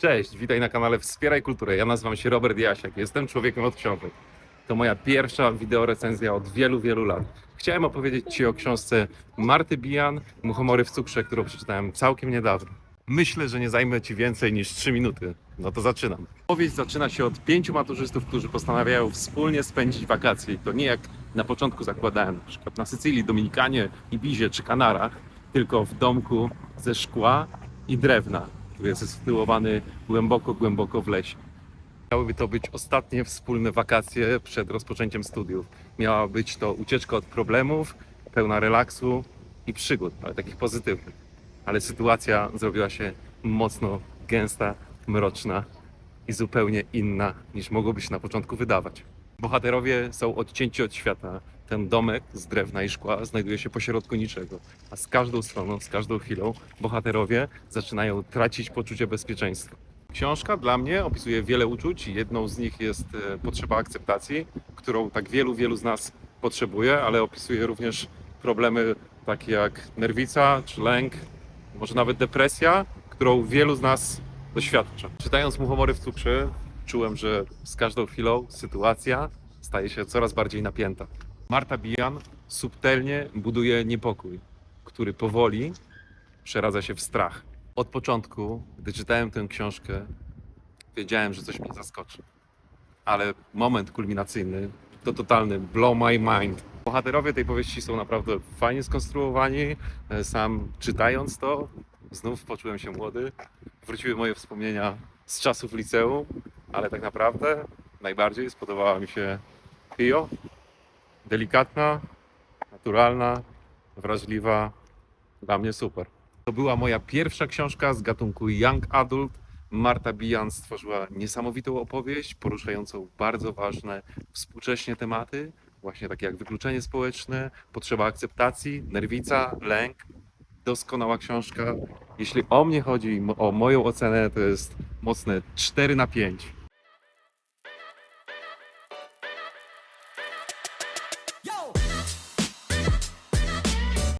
Cześć, witaj na kanale Wspieraj Kulturę. Ja nazywam się Robert Jasiak, jestem człowiekiem od książek. To moja pierwsza wideorecenzja od wielu, wielu lat. Chciałem opowiedzieć Ci o książce Marty Bijan, Muchomory w cukrze, którą przeczytałem całkiem niedawno. Myślę, że nie zajmę Ci więcej niż 3 minuty. No to zaczynam. Powieść zaczyna się od pięciu maturzystów, którzy postanawiają wspólnie spędzić wakacje. To nie jak na początku zakładałem, na przykład na Sycylii, Dominikanie, Ibizie czy Kanarach, tylko w domku ze szkła i drewna, który jest sytuowany głęboko, głęboko w lesie. Miałyby to być ostatnie wspólne wakacje przed rozpoczęciem studiów. Miała być to ucieczka od problemów, pełna relaksu i przygód, ale takich pozytywnych. Ale sytuacja zrobiła się mocno gęsta, mroczna i zupełnie inna niż mogłoby się na początku wydawać. Bohaterowie są odcięci od świata. Ten domek z drewna i szkła znajduje się pośrodku niczego, a z każdą stroną, z każdą chwilą bohaterowie zaczynają tracić poczucie bezpieczeństwa. Książka dla mnie opisuje wiele uczuć jedną z nich jest e, potrzeba akceptacji, którą tak wielu, wielu z nas potrzebuje, ale opisuje również problemy takie jak nerwica czy lęk, może nawet depresja, którą wielu z nas doświadcza. Czytając Muchomory w cukrze, czułem, że z każdą chwilą sytuacja staje się coraz bardziej napięta. Marta Bijan subtelnie buduje niepokój, który powoli przeradza się w strach. Od początku, gdy czytałem tę książkę, wiedziałem, że coś mnie zaskoczy. Ale moment kulminacyjny to totalny blow my mind. Bohaterowie tej powieści są naprawdę fajnie skonstruowani. Sam czytając to, znów poczułem się młody. Wróciły moje wspomnienia z czasów liceum, ale tak naprawdę najbardziej spodobała mi się Pio. Delikatna, naturalna, wrażliwa. Dla mnie super. To była moja pierwsza książka z gatunku Young Adult. Marta Bijan stworzyła niesamowitą opowieść poruszającą bardzo ważne współcześnie tematy, właśnie takie jak wykluczenie społeczne, potrzeba akceptacji, nerwica, lęk. Doskonała książka. Jeśli o mnie chodzi, o moją ocenę, to jest mocne 4 na 5.